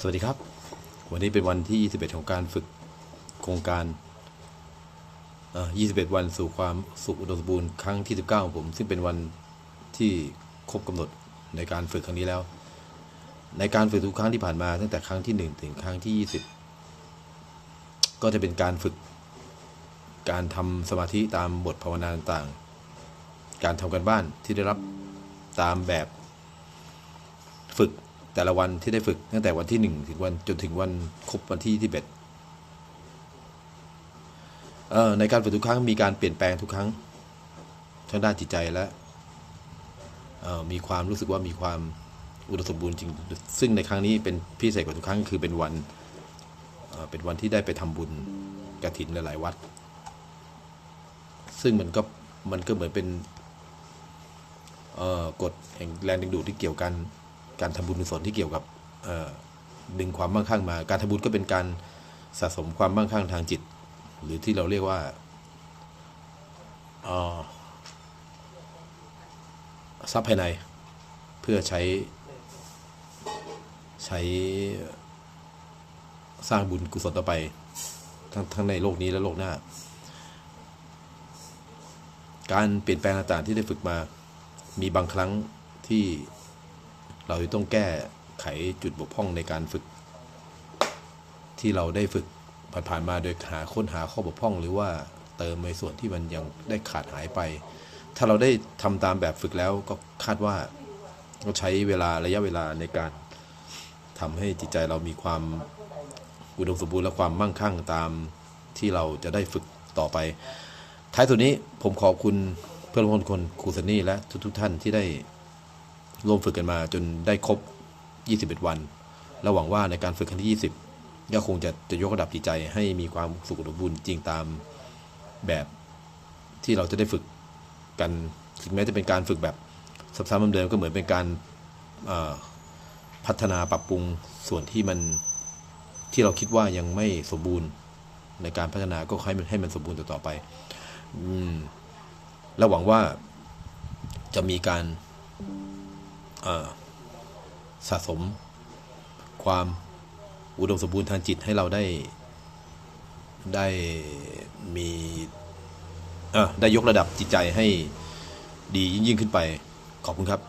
สวัสดีครับ วันนี้เป็นวันที่ 21 ของการฝึกโครงการ 21 วันสู่ความสุขอุดมสมบูรณ์ครั้งที่ 19 ของผม ซึ่งเป็นวันที่ครบกำหนดในการฝึกครั้งนี้แล้ว ในการฝึกทุกครั้งที่ผ่านมาตั้งแต่ครั้งที่ 1 ถึงครั้งที่ 20 ก็จะเป็นการฝึกการทำสมาธิตามบทภาวนาต่างๆ การทำกันบ้านที่ได้รับตามแบบฝึก แต่ละวันที่ได้ฝึกตั้งแต่วันที่หนึ่งถึงวันจนถึงวันครบวันที่ที่เบ็ดในการฝึกทุกครั้งมีการเปลี่ยนแปลงทุกครั้งทั้งด้านจิตใจและมีความรู้สึกว่ามีความอุดมสมบูรณ์จริง ซึ่งในครั้งนี้เป็นพิเศษกว่าทุกครั้งคือเป็นวันเเป็นวันที่ได้ไปทำบุญกระถินหลายๆวัด ซึ่งมันก็มันก็เหมือนเป็นกฎแห่งแรงดึงดูดที่เกี่ยวกัน การทำบุญกุศลที่เกี่ยวกับดึงความมั่งคั่งมา การทำบุญก็เป็นการสะสมความมั่งคั่งทางจิต หรือที่เราเรียกว่าทรัพย์ภายในเพื่อใช้ใช้สร้างบุญกุศลต่อไป ทั้งทั้งในโลกนี้และโลกหน้า การเปลี่ยนแปลงต่างๆที่ได้ฝึกมามีบางครั้งที่ เราจะต้องแก้ไขจุดบกพร่องในการฝึก ที่เราได้ฝึกผ่านๆมาโดยหาค้นหาข้อบกพร่อง หรือว่าเติมในส่วนที่มันยังได้ขาดหายไป ถ้าเราได้ทำตามแบบฝึกแล้วก็คาดว่าก็ใช้เวลาระยะเวลาในการทำให้จิตใจเรามีความอุดมสมบูรณ์และความมั่งคั่งตามที่เราจะได้ฝึกต่อไป ท้ายสุดนี้ผมขอบคุณเพื่อนร่วมคนครูซันนี่และทุกๆท่านที่ได้ ร่วมฝึกกันมาจนได้ครบ 21 วันและหวังว่าในการฝึกครั้งที่ 20 ก็คงจะจะยกระดับจิตใจให้มีความสุขสมบูรณ์จริงตามแบบที่เราจะได้ฝึกกันถึงแม้จะเป็นการฝึกแบบซ้ำๆเดิมๆก็เหมือนเป็นการพัฒนาปรับปรุงส่วนที่มันที่เราคิดว่ายังไม่สมบูรณ์ในการพัฒนาก็ให้มันให้มันสมบูรณ์ต่อไป อืม และหวังว่าจะมีการ สะสมความอุดมสมบูรณ์ทางจิตให้เราได้ได้มีได้ยกระดับจิตใจให้ดียิ่งขึ้นไปขอบคุณครับ